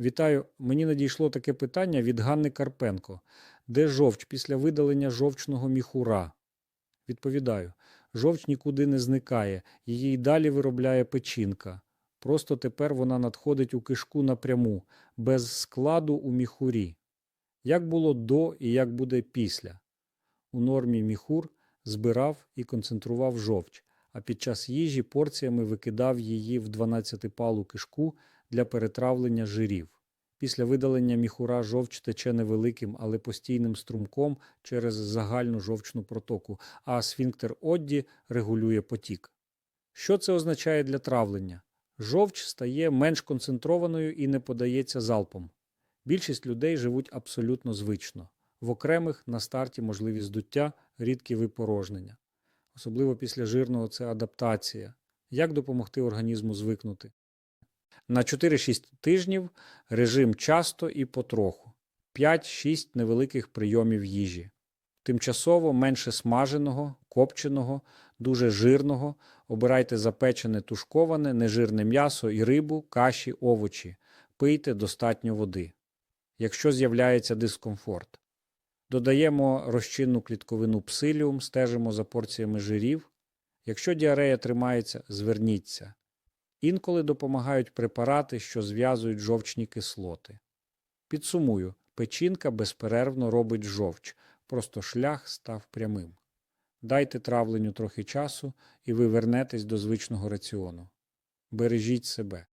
Вітаю. Мені надійшло таке питання від Ганни Карпенко. Де жовч після видалення жовчного міхура? Відповідаю: жовч нікуди не зникає, її й далі виробляє печінка. Просто тепер вона надходить у кишку напряму, без складу у міхурі. Як було до і як буде після? У нормі міхур збирав і концентрував жовч, а під час їжі порціями викидав її в 12-палу кишку для перетравлення жирів. Після видалення міхура жовч тече невеликим, але постійним струмком через загальну жовчну протоку, а сфінктер Одді регулює потік. Що це означає для травлення? Жовч стає менш концентрованою і не подається залпом. Більшість людей живуть абсолютно звично. В окремих на старті можливі здуття, рідкі випорожнення. Особливо після жирного це адаптація. Як допомогти організму звикнути? На 4-6 тижнів режим часто і потроху. 5-6 невеликих прийомів їжі. Тимчасово менше смаженого, копченого, дуже жирного. Обирайте запечене тушковане, нежирне м'ясо і рибу, каші, овочі. Пийте достатньо води. Якщо з'являється дискомфорт. Додаємо розчинну клітковину псиліум, стежимо за порціями жирів. Якщо діарея тримається, зверніться. Інколи допомагають препарати, що зв'язують жовчні кислоти. Підсумую, печінка безперервно робить жовч, просто шлях став прямим. Дайте травленню трохи часу, і ви вернетесь до звичного раціону. Бережіть себе.